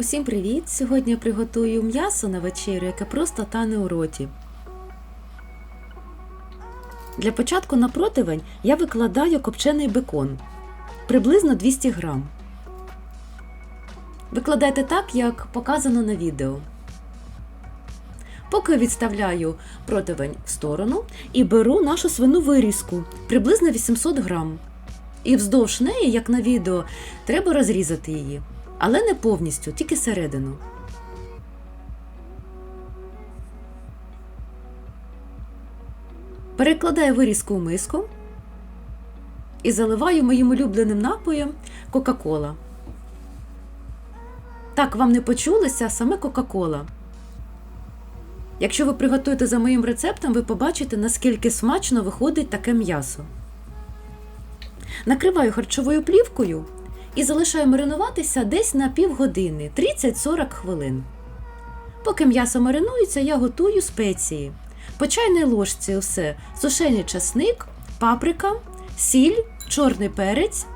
Усім привіт! Сьогодні я приготую м'ясо на вечерю, яке просто тане у роті. Для початку на противень я викладаю копчений бекон приблизно 200 грам. Викладайте так, як показано на відео. Поки відставляю противень в сторону і беру нашу свину вирізку приблизно 800 грам. І вздовж неї, як на відео, треба розрізати її. Але не повністю, тільки середину. Перекладаю вирізку у миску і заливаю моїм улюбленим напоєм Кока-Кола. Так, вам не почулося саме Кока-Кола. Якщо ви приготуєте за моїм рецептом, ви побачите, наскільки смачно виходить таке м'ясо. Накриваю харчовою плівкою і залишаю маринуватися десь на півгодини 30-40 хвилин. Поки м'ясо маринується, я готую спеції. По чайній ложці все: сушений часник, паприка, сіль, чорний перець,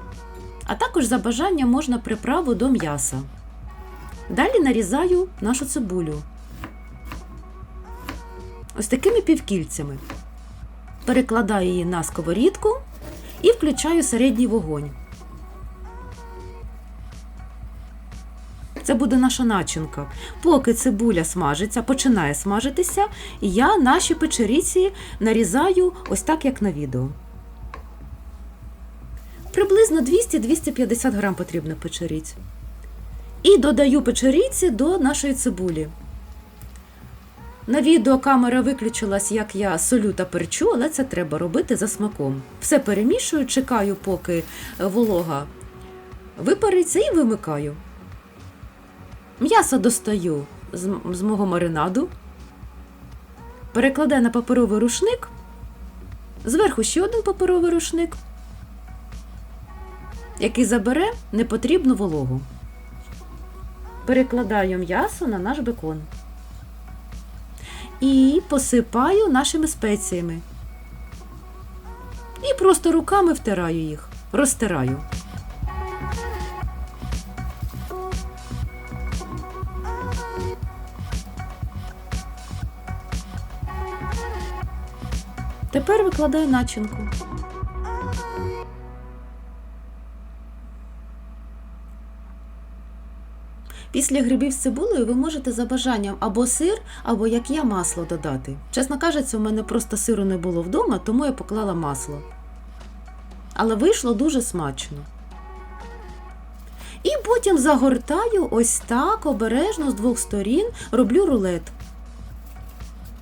а також за бажанням можна приправу до м'яса. Далі нарізаю нашу цибулю. Ось такими півкільцями. Перекладаю її на сковорідку і включаю середній вогонь. Це буде наша начинка. Поки цибуля смажиться, починає смажитися, я наші печеріці нарізаю ось так, як на відео. Приблизно 200-250 грам потрібно печеріць. І додаю печеріці до нашої цибулі. На відео камера виключилась, як я солю та перчу, але це треба робити за смаком. Все перемішую, чекаю, поки волога випариться і вимикаю. М'ясо достаю з, з мого маринаду, перекладаю на паперовий рушник, зверху ще один паперовий рушник, який забере непотрібну вологу. Перекладаю м'ясо на наш бекон і посипаю нашими спеціями. І просто руками втираю їх, розтираю. Тепер викладаю начинку. Після грибів з цибулею ви можете за бажанням або сир, або як я масло додати. Чесно кажучи, у мене просто сиру не було вдома, тому я поклала масло. Але вийшло дуже смачно. І потім загортаю ось так обережно з двох сторін роблю рулет.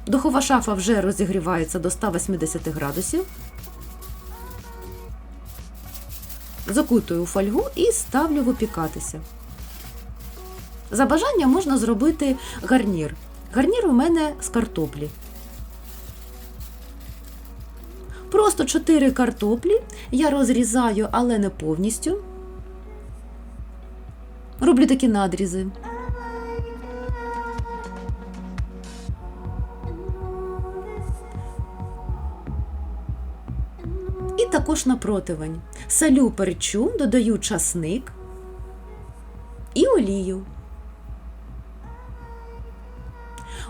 Духова шафа вже розігрівається до 180 градусів. Закутую у фольгу і ставлю випікатися. За бажанням можна зробити гарнір. Гарнір у мене з картоплі. Просто 4 картоплі я розрізаю, але не повністю. Роблю такі надрізи. Також на противень. Салю перчу, додаю часник і олію.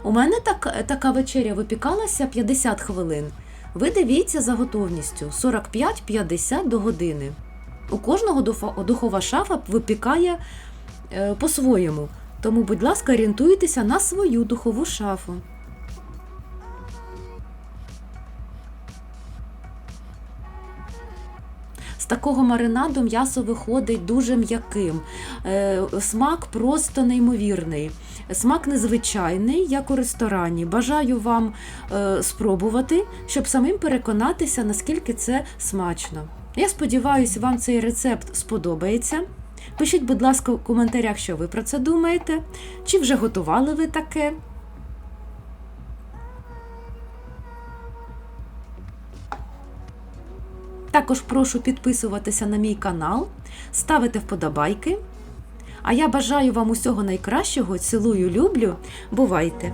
У мене так, така вечеря випікалася 50 хвилин. Ви дивіться за готовністю 45-50 до години. У кожного духова шафа випікає е, по-своєму. Тому, будь ласка, орієнтуйтеся на свою духову шафу. Такого маринаду м'ясо виходить дуже м'яким. Е, Смак просто неймовірний. Смак незвичайний, як у ресторані. Бажаю вам е, спробувати, щоб самим переконатися, наскільки це смачно. Я сподіваюся, вам цей рецепт сподобається. Пишіть, будь ласка, у коментарях, що ви про це думаєте, чи вже готували ви таке. Також прошу підписуватися на мій канал, ставити вподобайки. А я бажаю вам усього найкращого, цілую, люблю. Бувайте!